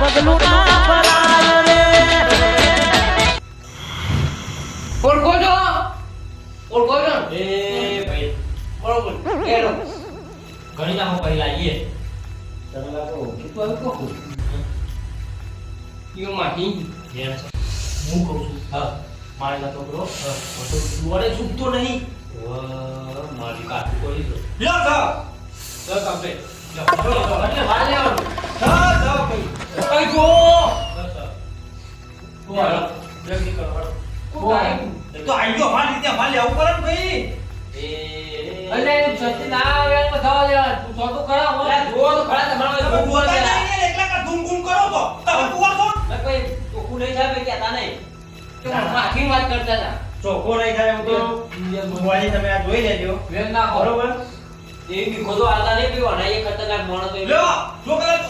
પગલું ના ઘણી નાખો પહેલા આવીએ. તમે લાગો કીધું આવ્યું કોકું યો માટી જેમ છે. હું કહું છું હા મારી વાતો કરો હા તો વડે ચૂકતો નહીં મારી કાઠું કરી દો લ્યો સર ચાલ કમ્પ્લીટ એટલે વાર લેવાનું સર સર ભાઈ કઈ ગો તું હાલો જલ્દી કરો હાલો કોણ તો આઈ ગયો મારી ત્યાં માલ લેવું પડે ને ભાઈ એ અલે છતી ના આવે થવા દેવા તું છો તો ખરા હો જુઓ તો ખરા તમારો એકલા કા ધૂમ ધૂમ કરો તો તમે કુંવર છો થાય નહીં માખી વાત કરતા હતા. ચોખ્ખો નહીં થાય એમ તો મોબાઈલ તમે આ જોઈ લેજો. વેમ ના બરોબર? એ બીખો તો હાલતા નહીં પીવો. ને એ ખતરનાક મોણો તો લ્યો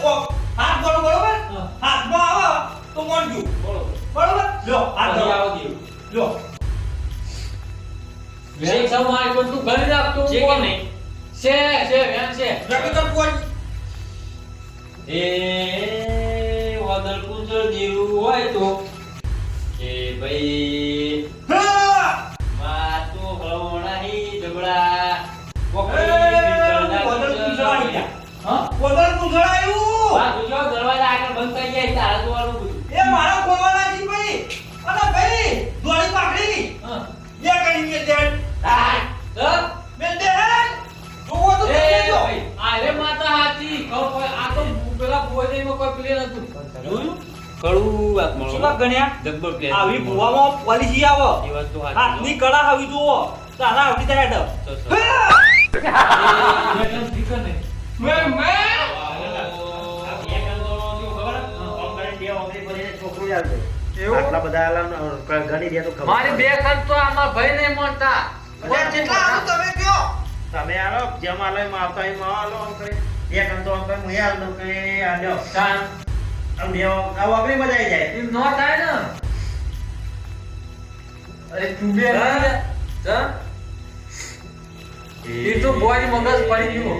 ઓ, હાથ ધરો બરોબર? હાથમાં આવે તો મોનજો બરોબર. બરોબર? લ્યો હાથ ધરો. આવો દીવ લ્યો. વેમ સમાય પણ તું ઘરે રાખતો છે કે નહીં. છે છે વેમ છે. જગત કોણ એ વાદળ કુંજળ જેવું હોય તો ભાઈ હા હળવણાહી જબડા પેલા ભોજનમાં કોઈ પ્લેન હતું જોયું? કડવું વાત મળો. શું ગણ્યા? જબ્બર પ્લેન. આવી ભુવામાં પોલિસી આવો. એ વાત તો હાથની કળા આવી જુઓ. તારા આવડી હેડ. મારી બે ખર્ચ તો આમાં ભાઈ નહીં મળતા. તમે આવો તમે આલો જેમ આલો એમ આવતા એમ આલો આમ કરે. એક આમ તો આમ કરી હું દઉં કે આ ચાલ આમ બે આવો આપણી મજા આવી જાય. એમ નો થાય ને. અરે તું બે હા? હા. એ તો બોય મગજ પડી ગયો.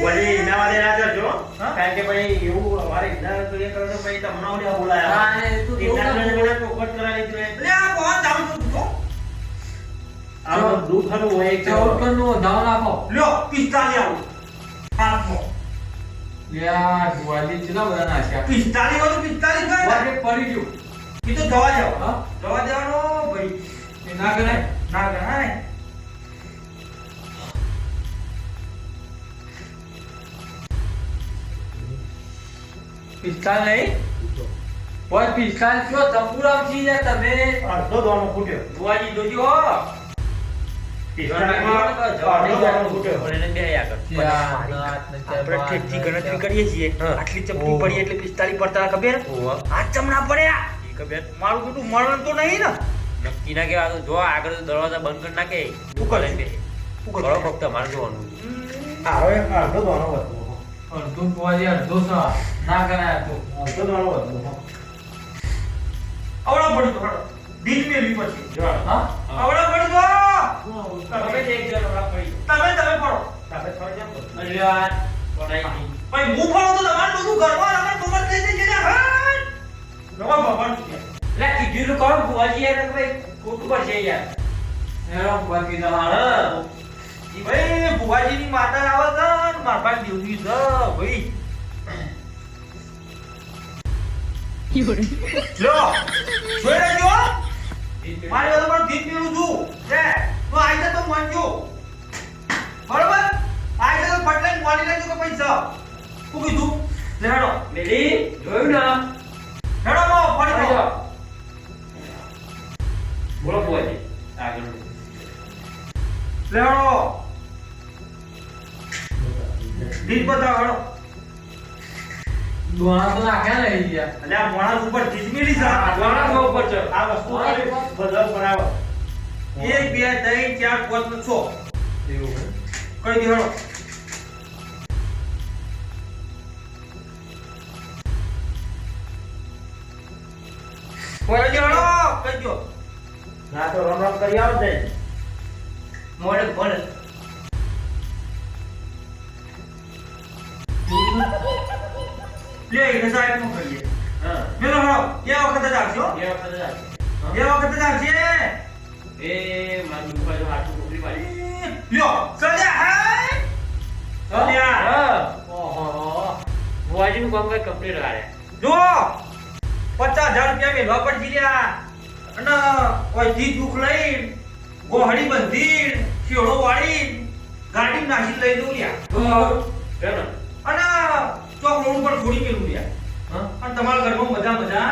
બોલી એના વાળે ના જજો. કારણ કે ભાઈ એવું અમારે ઇનાર તો એ કરો તો ભાઈ તમને ઓલી બોલાયા. હા, એ તો ઇનાર જોરદાર ને મને ચોખવટ કરાવી જોઈએ એટલે આ કોણ જામ છું તું આનો દૂધ હોય એક ચૌદ કણનું નાખો. લ્યો પિસ્તાલી આવું. હાથમાં. યાર ગુવાલી ચલા બધા નાખ્યા પિસ્તાલી હોય તો પિસ્તાલી વાગે પડી ગયું. એ તો જવા જાવ હા? જવા દેવાનો ભાઈ. એ ના કરાય ના ગણાય. પિસ્તાલ નહીં? ઓય પિસ્તાલ છી જાય તમે. અડધો દોનો ફૂટ્યો બુઆજી જોજો હો. ગણતરી કરીએ છીએ. આટલી ચપટી પડી એટલે પિસ્તાલીસ પડતા ખબર? આ ચમના પડ્યા. ખબર? મારું બેટું મરણ તો નહીં ને. નક્કી ના કહેવાય. જો આગળ દરવાજા બંધ કરી નાખે. શું કરે? કરે? ફક્ત મારે જોવાનું. હવે અડધો દોનો વધુ અડધો ગુવાલી અડધો ના કરાય તો. અડધો દોનો વધુ આવડા પડતો દિલ મેળવી પછી. આવડા પડી તો તમે લે, માતા આવે છે મારા પાસે ભાઈ લ્યો જોઈ મારી વાત પર ધીમ છું. છે તો આઈ જા તો માનજો બરોબર? આઈ જા તો ફટલાઈને માની લેજો કે પૈસા તું કીધું? લેડો મેલી, જોયું ને? લેડો મો ફરી આઈ બોલો બોજી આગળ. લેડો દીપ બતાવો દોણા તો નાખ્યા ને ગયા? એટલે આ માણસ ઉપર જીતમેલી છે. આ દોણા ઉપર છે. આ વસ્તુ બધા બનાવો એક બે ત્રણ ચાર પાંચ ને છ. એવું કઈ દેવાનો કોઈ દી કઈ ના તો રમ રમ કરી આવો મોડે મોડે. લે એને સાહેબનું કરીએ. હા. મેલો હળો એ વખત જ એ વખતે જ. એ વખત જ એ મારી ઉપર જો હાથું પાડી. લ્યો સજા હાય સજા હા. ઓહો. ભુવાજીનું કામ કઈ complete હારે. જો પચાસ હજાર રૂપિયા મેળવા પડશે લ્યા અને ઓયથી દુઃખ લઈ ગોહડી બંધી શેડો વાળી ગાડી નાસી લઈ દઉં લ્યા કેમ? અને ચોક રોડ પર છોડી મેલું લ્યા અને તમારા ઘરમાં મજા મજા.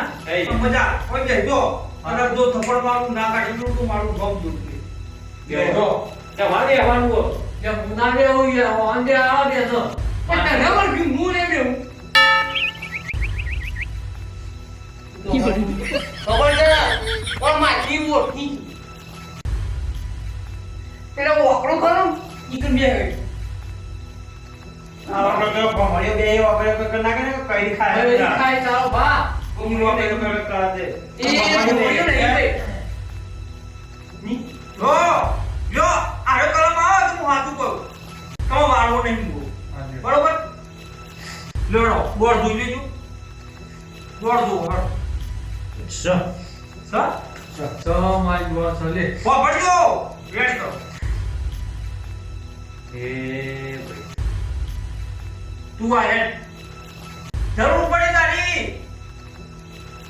મજા. કોઈ બેસજો અને જો થપ્પડ મારું ના કાઢી તો મારું ગમ જોડું બેહો. તમારે બેહવાનું હો. કે હું ના બેહું યાર, હું અંદે આવા બેસો. પણ તને વળગ્યું, હું નહીં બેહું. ખબર છે? પણ મારી ઓળખી. પેલો ઓકળો ખરો, ઈ કન બેહે. આપણે તો ભમરીઓ બે આપણે કોઈ ખાય ખાય ચાલો બે બરોબર લેડો બોર જોઈ લેજો બોર જો હળ સ સ તો મારી બોસ લે. વાપરજો રેડી કરો એ ભાઈ. તું આ હેડ જરૂર પડે તારી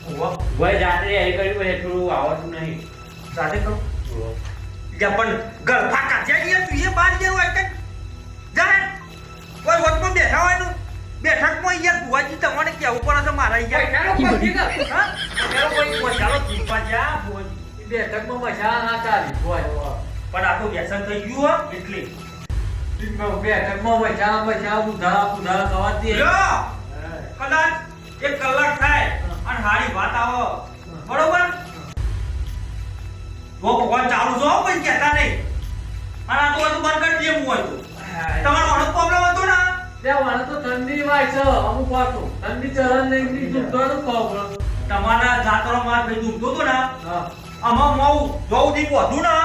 ભુવાએ જાતે એ કર્યું હોય થોડું આવડતું નહીં. સાથે કરો યા પણ ગળફા કાઢ્યા ગયા તું એ બાર ગયો હોય કઈ જા કોઈ વચમાં બેઠા હોય ને બેઠકમાં યાર ભુવાજી તમારે કેવું પડે છે મારા યાર બેઠકમાં મજા ના ચાલી. પણ આ તો વ્યસન થઈ ગયું હો એટલે. બેઠકમાં મજા મજા ઉધારા પુધારા થવા દે. લ્યો કદાચ એક કલાક થાય. અને હારી વાત આવો. બરોબર? જો ભગવાન ચાલુ જો કોઈ કહેતા નહીં. અને આ તો બધું બંધ કરી દેવું હોય તો. તમારો ઘણો પ્રોબ્લેમ હતો ને? ત્યાં વાળા તો ઠંડી વાય છે અમુક વાતો ઠંડી ચરણ નહીં ની દુધવાનું પ્રોબ્લેમ તમારા જાતરો માર ભાઈ દુખતો તો ને? હા. આમાં મોં જોઉં દી વધુ ને?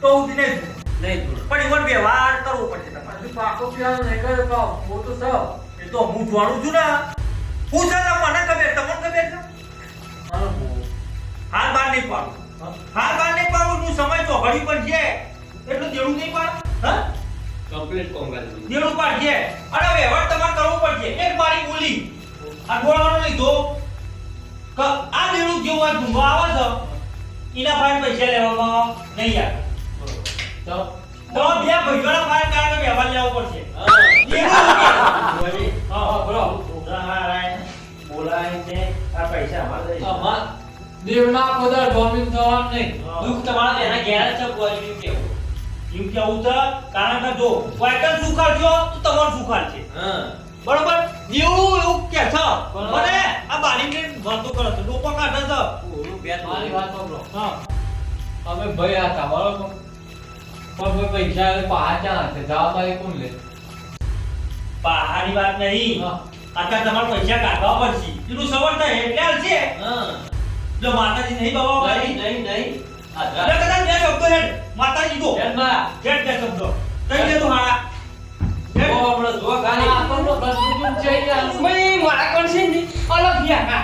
તો ઉધી નહીં નહીં પણ ઈવન વ્યવહાર કરવો પડશે તમારે. પાકો પીવાનો નહીં કર્યો પાવ મોટું સૌ. એ તો હું જોડું છું ને. હું છે મને ખબર તમને ખબર છે? હાલ બાર નહીં પાડું. હાલ બાર નહીં પાડું સમય ચોઘડી પણ છે. એટલું દેડું નહીં પાડ હા? Complete કામ કરી દેડું પાડ છે. અને વ્યવહાર તમારે કરવો પડશે. એક મારી બોલી. આ બોલવાનો લીધો. કે આ દેડું જેવું આ આવે છે એના ફાઈન પૈસા લેવામાં નહીં આવે. તો? તો બે ભાઈઓના ફાઈન દેવના પદર ડોમિન થવાનું નહીં. દુઃખ તમારા એના ઘેર છે ભુવાજીનું કેવું. એમ કેવું છે કારણ કે જો વાયકલ સુખાડજો તો તમારું સુખાડ છે. હા. બરોબર? એવું એવું કે છે. મને આ બારીને વાતો કરો છે. લોકો કાઢે છે. મારી વાત સાંભળો. હા. અમે ભાઈ હતા બરોબર? પણ પૈસા એ હશે? જવા જવાબદારી કોણ લે? પહાડી વાત નહીં. અત્યારે તમારે પૈસા કાઢવા પડશે. એનું થાય એટલે હાલશે હા. જો માતાજી નહીં બાબા નહીં, નહીં, નહીં. જા. કદાચ બે શબ્દો હેડ. માતાજી જો. ધ્યાનમાં. હેડ બે શબ્દો. કઈ દે તું હાડા હેડ. ઓ, હમણાં જુઓ ખાલી. આ આપણને કન્ફ્યુઝન છે યાર ભાઈ મારા કોણ છે ને? અલગ યા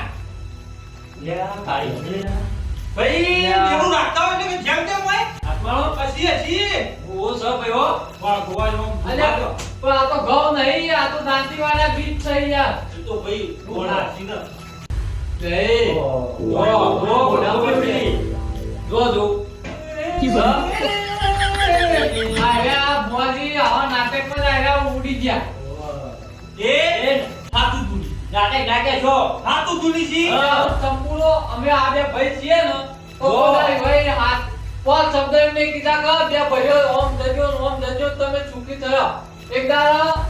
લે આ તાળી લે. ભાઈ એવું રાખતા હોય કે જેમ તેમ હોય. હાથમાં પછી હજી. ઓ સ ભાઈ હો. વાળ ગોવાળનો અલ્યા પણ આ તો ઘઉં નહીં આ તો દાંતી વાળા બીજ છે યાર એ તો ભાઈ ગોળા હજી ને. એ ઓ, જો ઓ, જો ઓ, મોઢા પર ઓ, પેલી. જો જો આયા ભુવાજી આવા નાટકમાં જ આયા ઉડી ગયા એ હાથું ધૂળી નાટક નાટક છો. હાથું ધૂળી છી હા. અમે આ બે ભાઈ છીએ ને તો. ભાઈ હાથ પાંચ શબ્દ એમને કીધા કે બે ભાઈઓ ઓમ જજો ઓમ જજો તમે ચૂકી થયા એક દાડા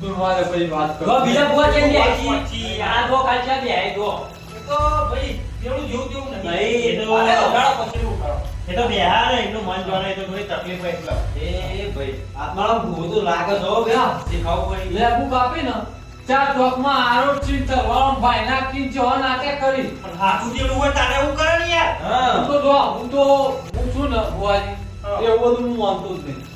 ગુરવારે પછી વાત જો બીજા ભુવા કેમ બે. આઈ? આ જો કાચા બે આઈ જો. એ તો ભાઈ જેવું જેવું તેવું નહીં નહીં, એ તો- ઉઘાડો પછી ઉઘાડો. એ તો બિહાર એમનું મન જોડે તો થોડી તકલીફ હોય એટલે. એ ભાઈ આત્માનો ભૂત તો લાગે છો બે. શીખાવું પડી. લેબુ કાપી ને. ચાર ચોકમાં આરોટ ચીન ચલવાળો ભાઈ ના કિન ચો નાટક કરી. પણ હાથું જેવું હોય તારે એવું કરે ને યાર? હા. તો જો હું તો હું છું ને ભુવાજી હા. એવું બધું હું માનતો જ નહીં.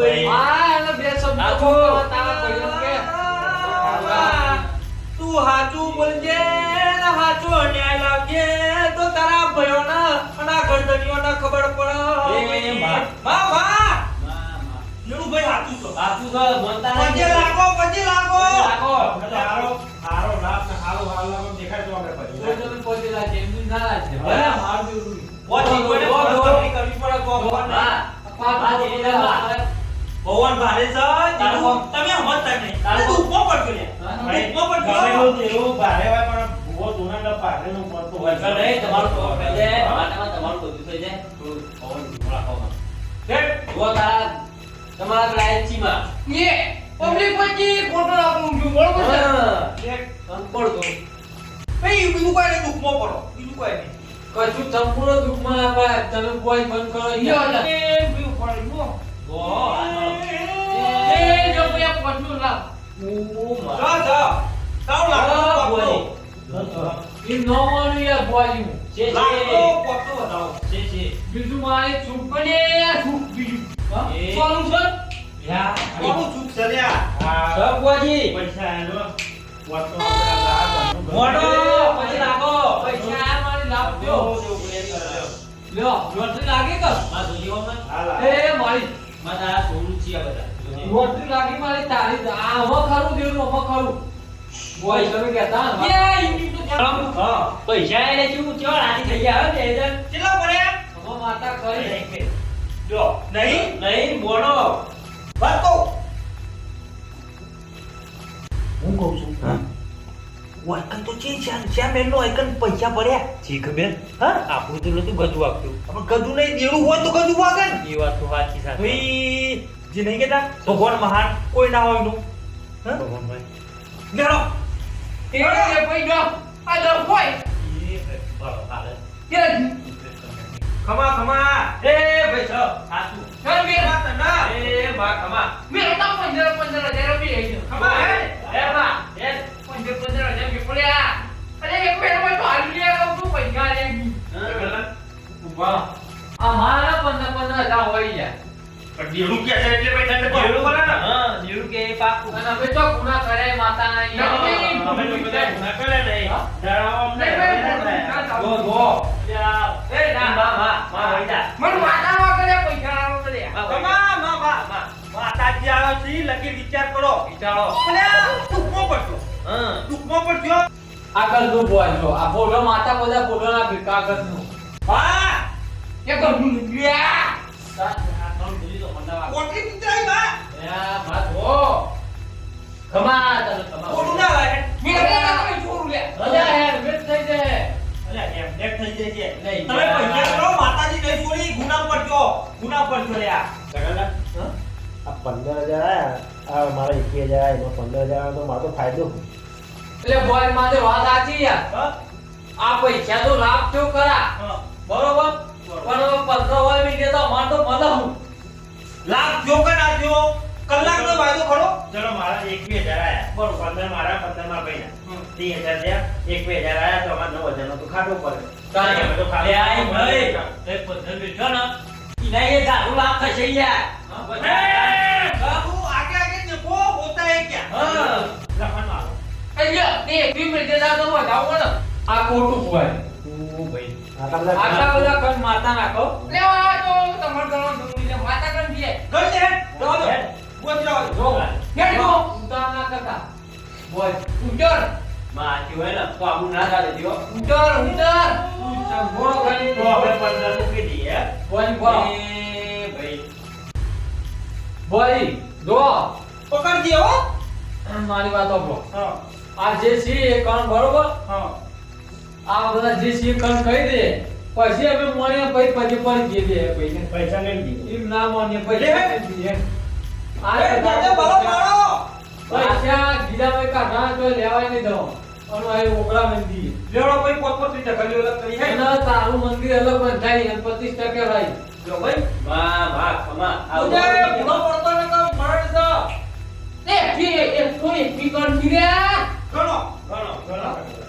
ભાઈ હા, એને બે શબ્દો તો- તારા કે. તું હાચું બોલજે ને હાચો લાગજે તો તારા ભયોના અને આ ગરદનીઓને ખબર પડે માં. માં માં, માં. હાચું તો બાપુ તો બોલતા પછી લાગો પછી લાગો લાગો હારો હારો લાભ ને હારો હાલ લાગો દેખાય તો આપણે પછી પછી તમે પહોંચી લાગે, એમ ના લાગે. હવે હાર જેવું નહીં. પછી કોઈને દો, દો, દો. કરવી પડે કો હા. પાંચ હા, ભગવાન ભારે છે તારો- તમે સમજતા નહીં તારો- દુઃખમાં પડતો લે હા. પડતો ગમે તેવું ભારે હોય પણ ભૂવો ધોનાના ભારેનું પડતું હોય છે નહીં, તમારું તો જાય. માટામાં તમારું બધું થઈ જાય. થોડું પવન થોડા પવન. જુઓ તારા તમારા લાયચીમાં. એ, પબ્લિક વચ્ચે ફોટો આપું છું, બરોબર છે? હા. સંપડ દો તો. ભાઈ બીજું કોઈ નહીં દુઃખમાં પડો બીજું કોઈ નહીં કશું સંપૂર્ણ દુઃખમાં ના તમે કોઈ બંધ કરો યાર. એ બીજું કોઈ ન. છે, છે. છે, છે. બીજું મારે અને આ છૂપ બીજું? એ. Solution? યા. સુખ છે લ્યા? સબવાજી. પૈસા એનો વાતો મોઢો, પછી લાગો. પૈસા મારે કરે. લ્યો, લોટરી લાગી કે? આ લાભ. એ મારી માં તારા સોનું છે આ બધા. જોજી. લોટરી લાગી મારી તારી આ આમાં ખરું દેવું આમાં ખરું બોય તમે કહેતા ને? હા. પૈસા એને કેવું કેવા રાજી થઈ ગયા હે બે કેટલા પડ્યા? આમાં માતા કરી જો, નહીં? નહીં મોડો વાત હું કહું છું વાયકન તો છે શ્યામ શ્યામ એમનો વાયકન પૈસા પડ્યા જી ખબર હા આપણું તો નતું ગજુ આપતું પણ ગજુ નહીં દેવું હોય તો ગજુ વાગે એ વાત તો સાચી સાથે ભાઈ જે નહીં કહેતા ભગવાન મહાન કોઈ ના હોયનું હા? ભગવાનભાઈ લેડો. એ એ પૈ ગયો આ દર કે ખમા ખમા એ ભાઈ છો સાચું કર બે વાત ના એ બા ખમા મે પંદર હજાર બી આવી ખમા હે ઊભા આ મારા પંદર પંદર હજાર હોય યાર. પણ દેડું કે છે એટલે ભાઈ તને દેડું બોલે ને. હા જેવું કે પાકું. અને અમે તો ગુના કરે માતા ના અમે તો બધા ગુના કરે નહીં હા? અમને હવે ના થાય. ગો ગો એ ના માં માં માં વઈદા મન વાતાવરણ કરે પૈસા આવો કરે. ખમા મા બા મા માતાજી આવે છે લગી વિચાર કરો. વિચારો. દુઃખમાં પડજો હા. દુઃખમાં પડજો આગળનું બોલજો આ ફોટો માતા બધા ફોટો ના ભેગા આગળનું હા એ કરું નીકળ્યા. તો કોટલી કુતરાઈ બા? એ બા હો. ખમા તને ખમા. કોટું ના લાગે મે કોઈ છોડું લે. રજા યાર વેટ થઈ જાય અલ્યા એમ નેક થઈ જાય છે? નહીં, તમે. પૈસા કરો માતાજી નહીં છોડી ગુના પડજો ગુના પડજો લ્યા. આ પંદર હજાર આયા. આ મારા એકવીસ હજાર આયા. એમાં પંદર હજાર તો મારો ફાયદો. એટલે બોય માથે વાત સાચી યાર. હા? આ પૈસા તો લાભ થયો ખરા. બરોબર? પણ પંદર હોય તો અમાર તો મળે હું લાખ જો કે ના જો વાયદો ખરો? ચલો મારા એકવીસ હજાર આયા. બરોબર પંદર મારા પંદરમાં ભાઈ ત્રીસ હજાર થયા બે હજાર આયા તો અમારે નવ હજાર નો તો ખાટો પડે. ચાલે. અમે તો ખાલી આઈ ભાઈ એ પથ્થર બેઠો ને. ઈના એ દારૂ લાખ થશે યાર. બધા. બાબુ આગે આગે દેખો હોતા હે ક્યાં? હા. મારો તે તો વધાવો ને આ ખોટું હોય. ઓ ભાઈ. આટલા બધા કણ માતા નાખો લેવા તો તમાર ગણો ડુંગળી માતા કણ દીએ ગણ દે રવા દો ગોત રવા જો હેડ જો ઉતાર ના કરતા બોય ઉતરમાં હોય ને તો આવું ના ચાલે જીઓ ઉતર ઉતર બોલો ખાલી તો આપણે પંદર મૂકી દઈએ હે? બોય એ ભાઈ બોય જો પકડજે હો મારી વાત સાંભળો. હા. આ જે છે એ કણ બરોબર? હા. આ બધા જે છે કણ કહી દે પછી અમે મોને પછી પછી પણ જઈએ બે ભાઈને પૈસા નહીં દીધો એમ ના મોને પછી. આ દાદા બરો મારો પૈસા ગીરાભાઈ કાઢા તો લેવાય નહીં દો અને આ ઓકળા મંદી લેવડો ભાઈ પોતપોતની ઢગલીઓ અલગ કરી હે ના તારું મંદિર અલગ થાય અને પચીસ ટકે રાય જો ભાઈ વાહ વાહ ખમા તુજે ભૂલો પડતો ને તો મરણ છે એ કી એ કોઈ પીકણ ગીર્યા ગણો ઘણો ઘણો ગણો ઢગલીઓ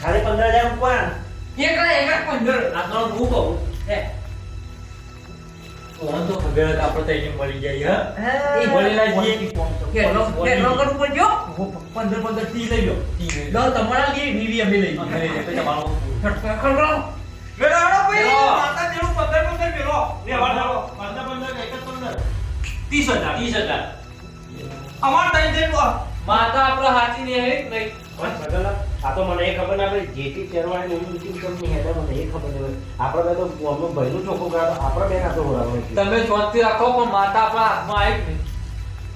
ખાલી પંદર હજાર મૂકવાના. એક પંદર આ તો હું કહું હે ફોન તો ખબર હતી આપણે તો એને મળી જાય હા? એ મળેલા છીએ. કેટલો કેટલો કરવું પડજો પંદર પંદર ટી લઈ લો. દસ તમારા લઈએ વીવી અમે લઈ પછી તમારો ખરો મેળો આડો ભાઈ માતા લે વાળો એક હજાર. અમાર તઈ માતા આપડે હાચી ને હે નહીં. આ તો મને એ ખબર ના પડી જેથી ચેરવાળાની એવી meeting કેમની હેડે મને એ ખબર નહીં આપણે તો ગામનું ભાઈનું ચોખ્ખું કાઢો, આપણે બે ના તો તમે ચોથી રાખો પણ માતા આપણા હાથમાં આવી નહીં.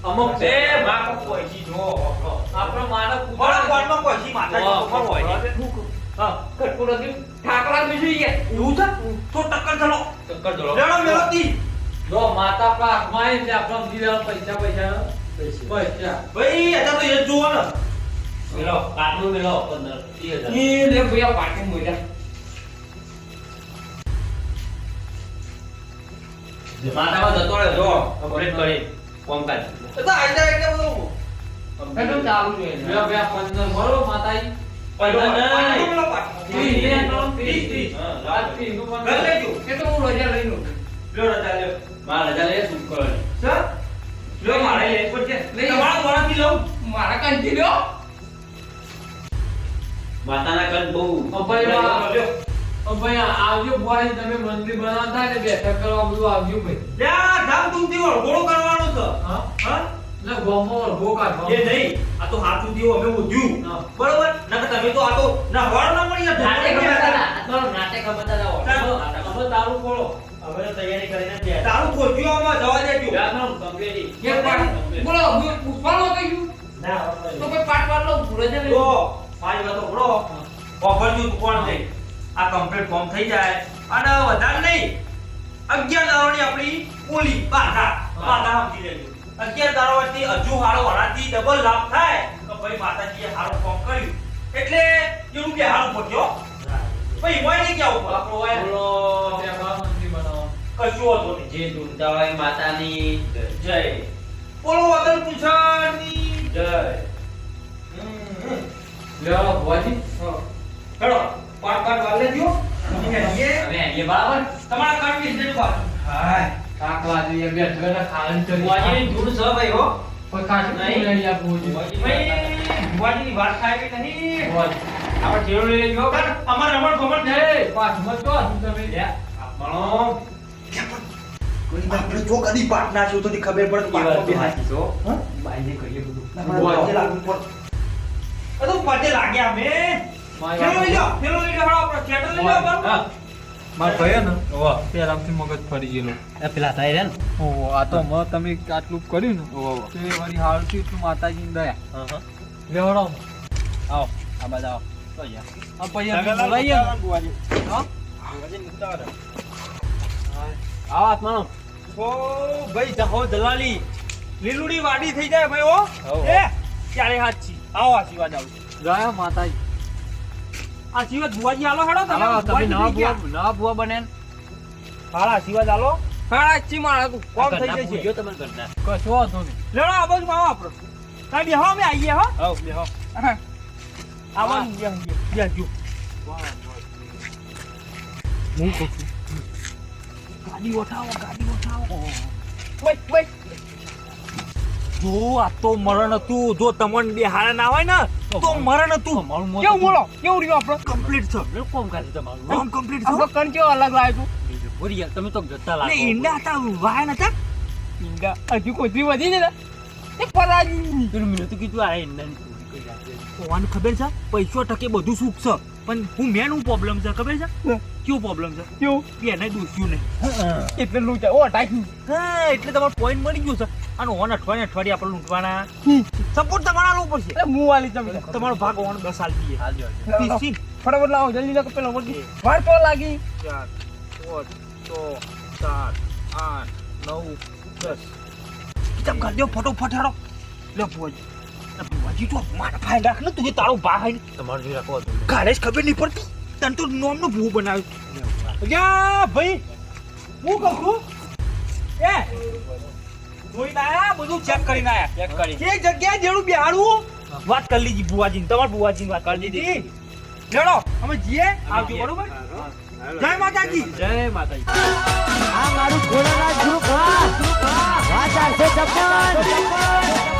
અમુક બે માં કો જો આપણો માનવ બડા કોણમાં પૈસી માતા વાહ, હોય હા કટકું નથી. ઠાકરા બીજું ઈ એવું છે? તો ટક્કર ચલો. ટક્કર જો માતા આપણા હાથમાં આવી છે. આપણે પૈસા પૈસા પૈસા. ભાઈ અત્યારે તો એ જ જોવો ને મેલો આટલું મેલો હજાર ઈ લે ભૈયા પાટી મોજા માથામાં જતો રહ્યો જો કમ્પ્લીટ કરી કોમકાજ એ તો આઈ જાય એટલે બધું એકદમ ચાલુ જોઈએ બે બે પંદર બરો માતાજી પંદર નહીં. મેળો પાછો. ત્રીસ ત્રીસ ત્રીસ હા, આ નું ઘર લેજો એ તો હું રજા લઈ લઉં લ્યો રજા લ્યો મારા રજા લઈ શું કરે સર લ્યો મારે લે પડશે તમારા લઉં મારા કંઠી લ્યો માતાના કદ બહુ ભાઈ આવજો ભાઈ તમે મંદિર બનાવતા ને બેઠક કરવા બધું આવજો ભાઈ. લે આ ધામધૂમથી વળગોળો કરવાનો છે. હા? હા? એટલે ગોમો ભો કાઢવા એ નહીં આ તો હાથું દેવું અમે ઉધ્યું. બરોબર? નકર તમે તો આ તો ના વળ ના મળી નાટક જાય ખબર નાટક ખબર હવે તારું કોળો તો તૈયારી કરીને તારું આમાં જવા દેજો. કે બોલો હું પુષ્પાનો કહી ગયું ના, તો કોઈ પાટ વાર લઉં ભૂલે છે તો મારી વાત સાંભળો ઓફરનું કોણ નહીં આ કમ્પ્લીટ ફોર્મ થઈ જાય. અને વધારે નહીં. અગિયાર દારોની આપણી ઓલી બાધા. બાધા સમજી લેજો. અગિયાર દારોથી હજુ હારો વરાથી ડબલ લાભ થાય. તો ભાઈ માતાજીએ હારું ફોર્મ કર્યું. એટલે એવું કે હારું પહોંચ્યો ભાઈ હોય નહીં કે આવું આપણો હોય? બોલો. કશું હતો જે ઢૂંઢતા હોય માતાની જય. બોલો વગર પૂછાની જય. લેવા ભુવાજી. હેડો પાટ પાટ વાળ લેજો. અને હેડીએ. બરાબર? તમારા કામ કાકવા જોઈએ ખાવાનું ધૂળ છે ભાઈ હો. કોઈ ખાશું નહીં. નહીં આ ભુવાજી. ભાઈ ભુવાજીની વાત થાય કે નહીં? ભુવાજી. આપણે જેવડું લઈ લેજો કર અમાર રમણ ભમણ એ પાછમાં તો હતું તમે. આપણો આપણે જો કદી પાટ નાખ્યું તો ખબર પડે વાત તો સાચી છો હા? બાઈને કહીએ બધું. પાટે પડે. તો પાટે લાગ્યા મે ચલો લઈ લો ચલો લઈ લો હળો આપણે લઈ લો આપણું. માર ભાઈ ને પેલાથી મગજ ફરી ગયેલું. એ પેલા થાય રે ને. ઓહો આ તો મ તમે આટલું કર્યું ને. ઓહો તે એટલું દયા. હા હા. લેવડો આવો આ બાજુ આવો. તો યાર આ પછી અમે બોલાઈએ હા? આવો આત્માનો ઓ ભાઈ જહો દલાલી. લીલુડી વાડી થઈ જાય ભાઈ ઓ હો. એ ચાલે હાચી આવો આશીર્વાદ આવો. ગયા માતાજી. આશીર્વાદ ભુવાજી આલો હેડો તમે. નવા ભુવા નવા ભુવા બને હાલ આશીર્વાદ આલો. હાલ આચી મારા કોમ થઈ જશે. જો તમે કરતા કશો હતો લેડો આ બાજુ આવો આપણે તમે બેહો અમે આઈએ હો. આવ બેહો. હા. આવવાનું બે બે બેસજો. હું કહું ગાડી ઉઠાવો ગાડી ઉઠાવો. જો આ તો મરણ હતું. જો તમને બે હારા ના હોય ને તો મરણ હતું. કેવું બોલો? કેવું રહ્યું આપણો? કમ્પ્લીટ છે. કોમ કાઢી તમારું કોમ કમ્પ્લીટ છે આપણો કણ કેવો અલગ લાગ્યો બોરી યાર તમે તો જતા લાગો. ઈંડા હતા વાયા નતા ઈંડા હજુ કોથળી વધી છે ને? એ પરાજી. પેલું મેં તો કીધું આ એંડા કોવાનું ખબર છે? પૈસો ટકે બધું સુખ છે. પણ હું મેન હું પ્રોબ્લેમ છે ખબર છે. કેવું પ્રોબ્લેમ છે? કેવું? કે એને દોષ્યું નહીં. એટલે લૂંટ ઓ ટાઈમ હા એટલે તમારો પોઈન્ટ મળી ગયો છે. અને ઓન અઠવાડિયે અઠવાડિયે આપણે લૂંટવાના. સપોર્ટ તમારા આલવો પડશે. એટલે હું વાલી તમે તમારો ભાગ ઓન બસ આલ દઈએ. હાલજો વીસ ફટાફટ લાવો જલ્દી લાવો પેલો વળગી વાર તો લાગી. ચાર પાંચ છ સાત આઠ નવ દસ. તમે કરી દો ફોટો ફટાડો લે ભોજ લે તો મારા ભાઈ રાખ ને તું તારો ભાઈ તમારું જોઈ રાખો કાલે જ ખબર નહીં પડતી. તને તો નોમનો ભૂ બનાવ્યો. યા ભાઈ હું કહું છું? એ જોઈને બધું ચેક કરીને આયા ચેક કરી જે જગ્યાએ જેનું બેહાડવું વાત કરી લીધી બુવાજી તમારા બુવાજી વાત કરી દીધી લેડો અમે જીએ આવજો બરોબર? જય માતાજી. જય માતાજી. આ મારું ઘોડાના ગ્રુપ હા વાત ચારસો છપ્પન